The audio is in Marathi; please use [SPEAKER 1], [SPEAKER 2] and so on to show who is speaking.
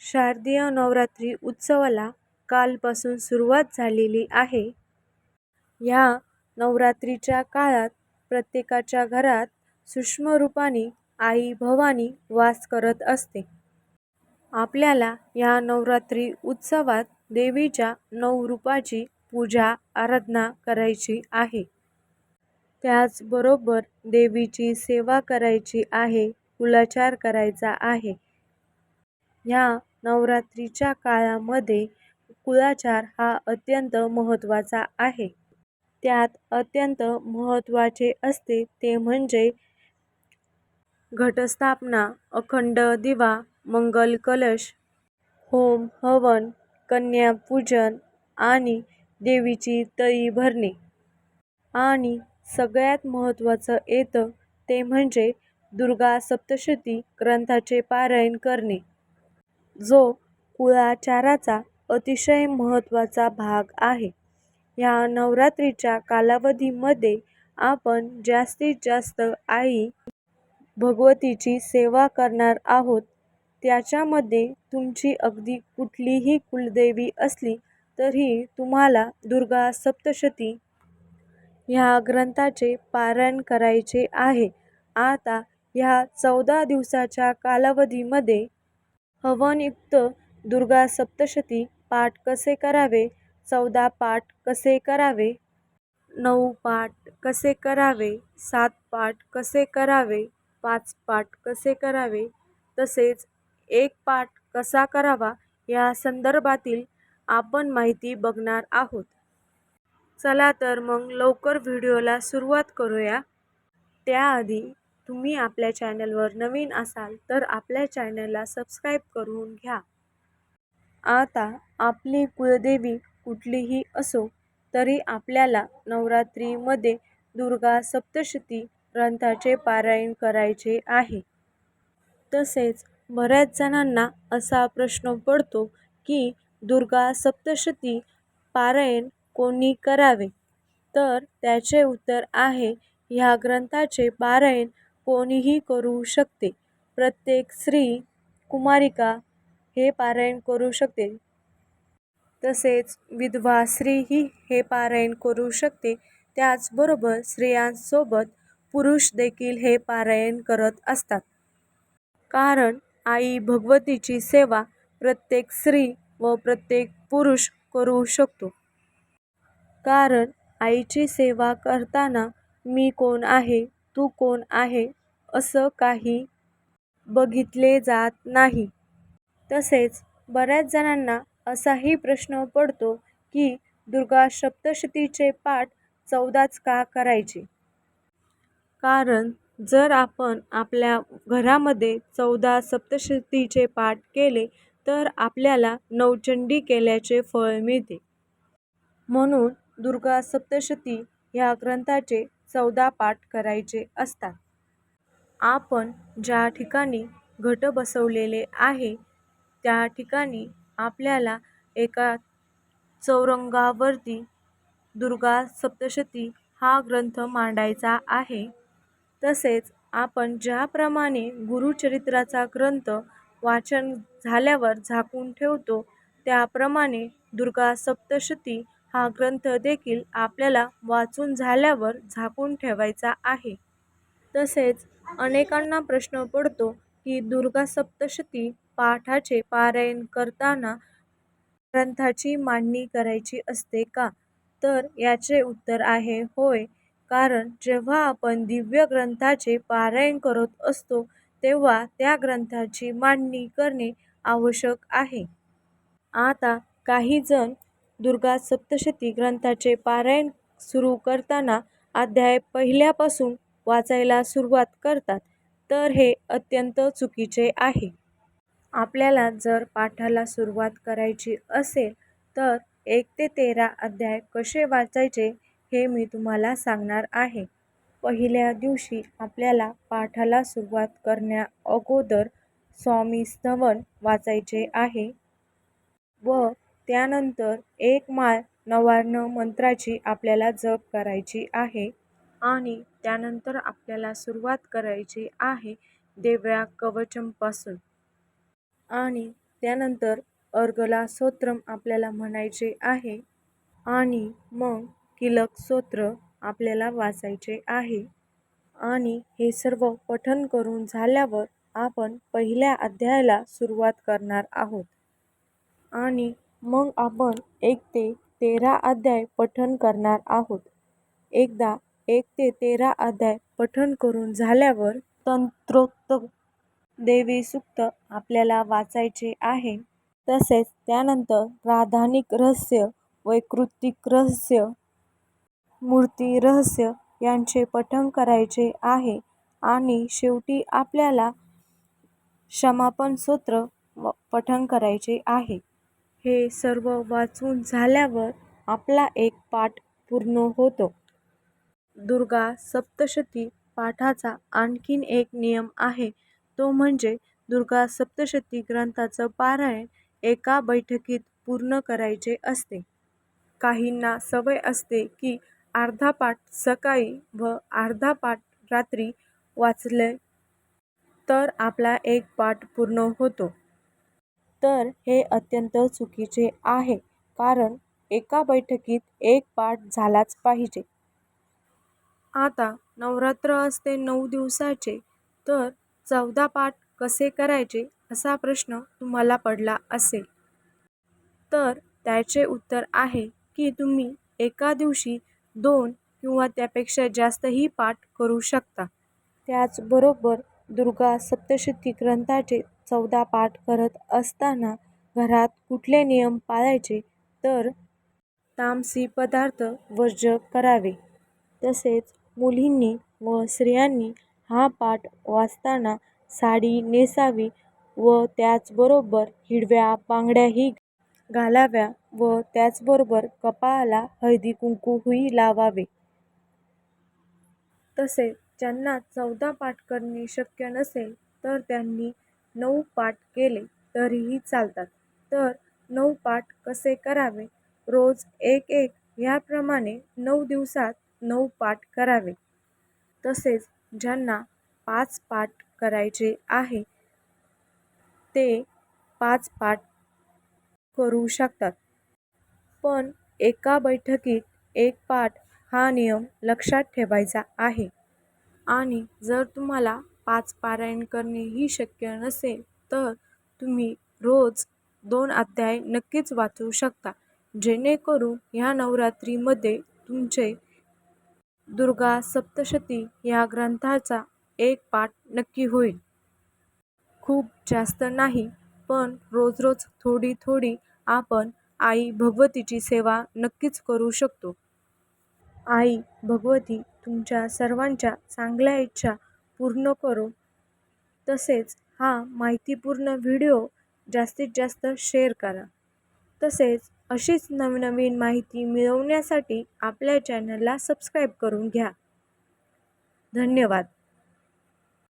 [SPEAKER 1] शारदीय नवरात्री उत्सवाला कालपासून सुरुवात झालेली आहे. ह्या नवरात्रीच्या काळात प्रत्येकाच्या घरात सूक्ष्म रूपाने आई भवानी वास करत असते. आपल्याला या नवरात्री उत्सवात देवीच्या नऊ रूपाची पूजा आराधना करायची आहे. त्याचबरोबर देवीची सेवा करायची आहे कुलाचार करायचा आहे. ह्या नवरात्रीच्या काळामध्ये कुळाचार हा अत्यंत महत्त्वाचा आहे. त्यात अत्यंत महत्त्वाचे असते ते म्हणजे घटस्थापना अखंड दिवा मंगल कलश होम हवन कन्यापूजन आणि देवीची तळी भरणे. आणि सगळ्यात महत्त्वाचं येतं ते म्हणजे दुर्गा सप्तशती ग्रंथाचे पारायण करणे. जो कुळाचाराचा अतिशय महत्त्वाचा भाग आहे. ह्या नवरात्रीच्या कालावधीमध्ये आपण जास्तीत जास्त आई भगवतीची सेवा करणार आहोत. त्याच्यामध्ये तुमची अगदी कुठलीही कुलदेवी असली तरी तुम्हाला दुर्गा सप्तशती ह्या ग्रंथाचे पारायण करायचे आहे. आता ह्या चौदा दिवसाच्या कालावधीमध्ये हवनयुक्त दुर्गा सप्तशती पाठ कसे करावे? चौदा पाठ कसे करावे? नऊ पाठ कसे करावे? सात पाठ कसे करावे? पाच पाठ कसे करावे? तसेच एक पाठ कसा करावा? या संदर्भातील आपण माहिती बघणार आहोत. चला तर मग लवकर व्हिडिओला सुरुवात करूया. त्याआधी तुम्ही आपल्या चॅनलवर नवीन असाल तर आपल्या चॅनलला सबस्क्राईब करून घ्या. आता आपली कुलदेवी कुठलीही असो तरी आपल्याला नवरात्रीमध्ये दुर्गा सप्तशती ग्रंथाचे पारायण करायचे आहे. तसेच बऱ्याच जणांना असा प्रश्न पडतो की दुर्गा सप्तशती पारायण कोणी करावे? तर त्याचे उत्तर आहे ह्या ग्रंथाचे पारायण कोणीही करू शकते. प्रत्येक स्त्री कुमारिका हे पारायण करू शकते. तसेच विधवा स्त्रीही हे पारायण करू शकते. त्याचबरोबर स्त्रियांसोबत पुरुष देखील हे पारायण करत असतात. कारण आई भगवतीची सेवा प्रत्येक स्त्री व प्रत्येक पुरुष करू शकतो. कारण आईची सेवा करताना मी कोण आहे? तू कोण आहे असं काही बघितले जात नाही. तसेच बऱ्याच जणांना असाही प्रश्न पडतो की दुर्गा सप्तशतीचे पाठ चौदाच का करायचे? कारण जर आपण आपल्या घरामध्ये चौदा सप्तशतीचे पाठ केले तर आपल्याला नवचंडी केल्याचे फळ मिळते. म्हणून दुर्गा सप्तशती ह्या ग्रंथाचे चौदा पाठ करायचे असतात. आपण ज्या ठिकाणी घट बसवलेले आहे त्या ठिकाणी आपल्याला एका चौरंगावरती दुर्गा सप्तशती हा ग्रंथ मांडायचा आहे. तसेच आपण ज्याप्रमाणे गुरुचरित्राचा ग्रंथ वाचन झाल्यावर झाकून ठेवतो त्याप्रमाणे दुर्गा सप्तशती हा ग्रंथ देखील आपल्याला वाचून झाल्यावर झाकून ठेवायचा आहे. तसेच अनेकांना प्रश्न पडतो की दुर्गा सप्तशती पाठाचे पारायण करताना ग्रंथाची मांडणी करायची असते का? तर याचे उत्तर आहे होय. कारण जेव्हा आपण दिव्य ग्रंथाचे पारायण करत असतो तेव्हा त्या ग्रंथाची मांडणी करणे आवश्यक आहे. आता काही जण दुर्गा सप्तशती ग्रंथाचे पारायण सुरू करताना अध्याय पहिल्यापासून वाचायला सुरुवात करतात. तर हे अत्यंत चुकीचे आहे. आपल्याला जर पाठाला सुरुवात करायची असेल तर एक ते तेरा अध्याय कसे वाचायचे हे मी तुम्हाला सांगणार आहे. पहिल्या दिवशी आपल्याला पाठाला सुरुवात करण्या अगोदर स्वामी स्तवन वाचायचे आहे व त्यानंतर एक माळ नवार्ण मंत्राची आपल्याला जप करायची आहे आणि त्यानंतर आपल्याला सुरुवात करायची आहे देव्या कवचमपासून आणि त्यानंतर अर्गला स्तोत्रम आपल्याला म्हणायचे आहे आणि मग किलक स्तोत्र आपल्याला वाचायचे आहे. आणि हे सर्व पठण करून झाल्यावर आपण पहिल्या अध्यायाला सुरुवात करणार आहोत. आणि मग आपण एक ते तेरा अध्याय पठण करणार आहोत. एकदा एक ते तेरा अध्याय पठण करून झाल्यावर तंत्रोक्त देवी सूक्त आपल्याला वाचायचे आहे. तसेच त्यानंतर राधानिक रहस्य वैकृतिक रहस्य मूर्ती रहस्य यांचे पठण करायचे आहे. आणि शेवटी आपल्याला क्षमापन स्तोत्र पठण करायचे आहे. हे सर्व वाचून झाल्यावर आपला एक पाठ पूर्ण होतो. दुर्गा सप्तशती पाठाचा आणखीन एक नियम आहे. तो म्हणजे दुर्गा सप्तशती ग्रंथाचं पारायण एका बैठकीत पूर्ण करायचे असते. काहींना सवय असते की अर्धा पाठ सकाळी व अर्धा पाठ रात्री वाचले तर आपला एक पाठ पूर्ण होतो. तर हे अत्यंत चुकीचे आहे कारण एका बैठकीत एक पाठ झालाच पाहिजे. आता नवरात्र असते नऊ दिवसाचे तर चौदा पाठ कसे करायचे असा प्रश्न तुम्हाला पडला असेल. तर त्याचे उत्तर आहे की तुम्ही एका दिवशी दोन किंवा त्यापेक्षा जास्तही पाठ करू शकता. त्याचबरोबर दुर्गा सप्तशती ग्रंथाचे चौदा पाठ करत असताना घरात कुठले नियम पाळायचे? तर तामसी पदार्थ वर्ज्य करावे. तसेच मुलींनी व स्त्रियांनी हा पाठ वाचताना साडी नेसावी व त्याचबरोबर हिरव्या बांगड्याही घालाव्या व त्याचबरोबर कपाळाला हळदी कुंकूही लावावे. तसेच ज्यांना चौदा पाठ करणे शक्य नसेल तर त्यांनी नऊ पाठ केले तरीही चालतात. तर नऊ पाठ कसे करावे? रोज एक एक ह्याप्रमाणे नऊ दिवसात नऊ पाठ करावे. तसेच ज्यांना पाच पाठ करायचे आहे ते पाच पाठ करू शकतात. पण एका बैठकीत एक पाठ हा नियम लक्षात ठेवायचा आहे. आणि जर तुम्हाला पाच पारायण करणेही शक्य नसेल तर तुम्ही रोज दोन अध्याय नक्कीच वाचू शकता. जेणेकरून ह्या नवरात्रीमध्ये तुमचे दुर्गा सप्तशती या ग्रंथाचा एक पाठ नक्की होईल. खूप जास्त नाही पण रोज रोज थोडी थोडी आपण आई भगवतीची सेवा नक्कीच करू शकतो. आई भगवती तुमच्या सर्वांच्या चांगल्या इच्छा पूर्ण करो. तसेच हा माहितीपूर्ण व्हिडिओ जास्तीत जास्त शेअर करा. तसेच अशीच नवनवीन माहिती मिळवण्यासाठी आपल्या चॅनलला सबस्क्राईब करून घ्या. धन्यवाद.